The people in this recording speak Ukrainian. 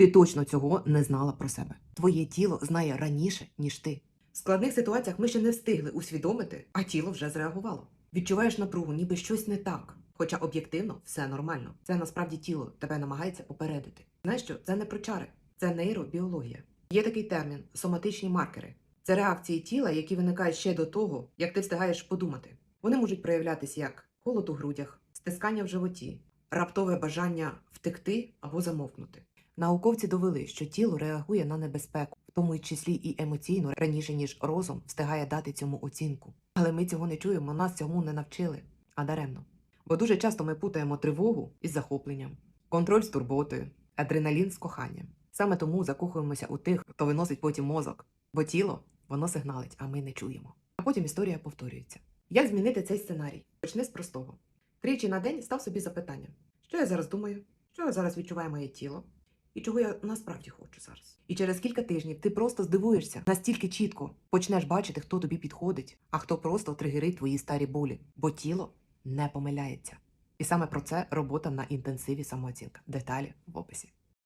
Ти точно цього не знала про себе. Твоє тіло знає раніше, ніж ти. В складних ситуаціях ми ще не встигли усвідомити, а тіло вже зреагувало. Відчуваєш напругу, ніби щось не так. Хоча об'єктивно все нормально. Це насправді тіло тебе намагається попередити. Знаєш що? Це не про чари, це нейробіологія. Є такий термін соматичні маркери. Це реакції тіла, які виникають ще до того, як ти встигаєш подумати. Вони можуть проявлятись як холод у грудях, стискання в животі, раптове бажання втекти або замовкнути. Науковці довели, що тіло реагує на небезпеку, в тому числі і емоційно раніше, ніж розум встигає дати цьому оцінку. Але ми цього не чуємо, нас цьому не навчили, а даремно. Бо дуже часто ми путаємо тривогу із захопленням, контроль з турботою, адреналін з коханням. Саме тому закохуємося у тих, хто виносить потім мозок, бо тіло воно сигналить, а ми не чуємо. А потім історія повторюється. Як змінити цей сценарій? Почни з простого. Тричі на день став собі запитання: що я зараз думаю, що зараз відчуває моє тіло, і чого я насправді хочу зараз. І через кілька тижнів ти просто здивуєшся настільки чітко почнеш бачити, хто тобі підходить, а хто просто тригерить твої старі болі, бо тіло не помиляється. І саме про це робота на інтенсиві самооцінка. Деталі в описі.